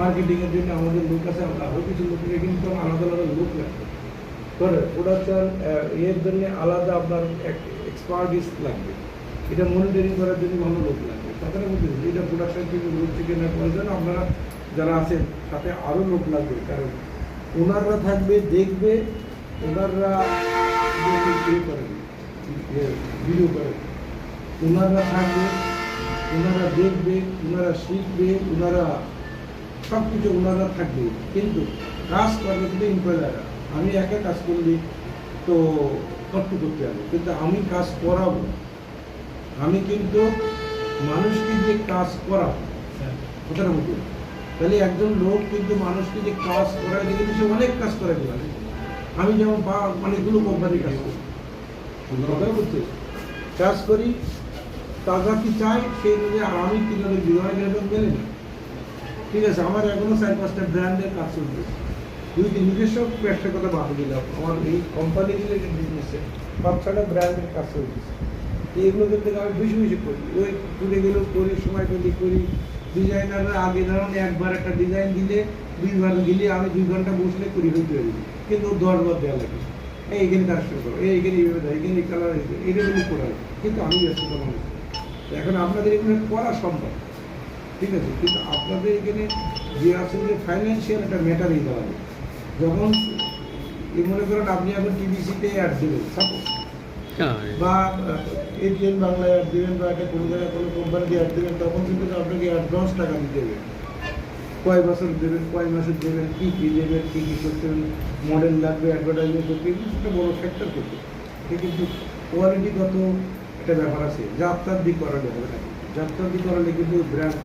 মার্কেটিংয়ের জন্য আমাদের লোক আছে, আমরা আরও কিছু লোক লোকের কিন্তু আলাদা আলাদা লোক লাগবে করে প্রোডাকশন এর জন্য আলাদা আপনার এক্সপার্টিস লাগবে। এটা মনিটরিং করার জন্য ভালো লোক লাগবে। কথাটা বলতেছি এটা প্রোডাকশন থেকে লোক থেকে না প্রয়োজন আপনারা যারা আছেন সাথে আরও লোক লাগবে। কারণ ওনাররা থাকবে, দেখবে, ওনাররা করেন ভিডিও করেন ওনাররা থাকবে, ওনারা দেখবে, ওনারা শিখবে, ওনারা সব কিছু ওনারা থাকবে। কিন্তু কাজ করবে কিন্তু এমপ্লয়াররা আমি একা কাজ করলে তো কষ্ট করতে হবে। কিন্তু আমি কাজ করাবো। আমি কিন্তু মানুষকে যে কাজ করাবো কথাটা বুঝতে তাহলে একজন লোক কিন্তু মানুষকে যে কাজ করায় দেখে সে অনেক কাজ করে দিলাম আমি যেমন বা অনেকগুলো কোম্পানির কাজ করি। বুঝতে কাজ করি তারা কি চাই? সেই অনুযায়ী আমি কীভাবে বিবাহ গেলে গেলে না? ঠিক আছে, আমার এখনও চার পাঁচটা ব্র্যান্ডের কাজ চলছে। দুই তিন নিজস্ব ব্যবসার কথা বাদ দিলাম। আমার এই কোম্পানি রিলেটেড বিজনেসে পাঁচ ছটা ব্র্যান্ডের কাজ চলতেছে এইগুলো কিন্তু আমি বেশি বেশি করি। ওই টুরে গেলেও করি, সময় পেলে করি। ডিজাইনাররা আগে ধরুন একবার একটা ডিজাইন দিলে, দুইবার দিলে আমি দুই ঘণ্টা বসলে করি হইতে পারি কিন্তু ওর দশ বার দেওয়া লাগে। এই এখানে কাস্টমার করো, এই এখানে এইভাবে দেয় এখানে কালার এটা কিন্তু করা কিন্তু আমি ব্যস্ত মানুষ এখন আপনাদের এখানে করা সম্ভব। ঠিক আছে কিন্তু আপনাদের এখানে যে আছে যে ফাইন্যান্সিয়াল একটা ম্যাটার এই দাঁড়াবে যখন এই মনে করেন আপনি এখন টিভিসিতে অ্যাড দেবেন সাপোজ বা এটিএন বাংলায় অ্যাড দেবেন বা একটা কোনো জায়গায় কোনো কোম্পানিতে অ্যাড দেবেন তখন কিন্তু আপনাকে অ্যাডভান্স টাকা দিতে হবে। কয় বছর দেবেন কয় মাসের দেবেন কী কী দেবেন কী কী করতে মডেল লাগবে অ্যাডভার্টাইজমেন্ট করতে এগুলো একটা বড় ফ্যাক্টর করতে এটা কিন্তু কোয়ালিটিগত একটা ব্যাপার আছে। যাত্রার দিক করালে হবে না যাত্রার দিক করালে কিন্তু ব্র্যান্ড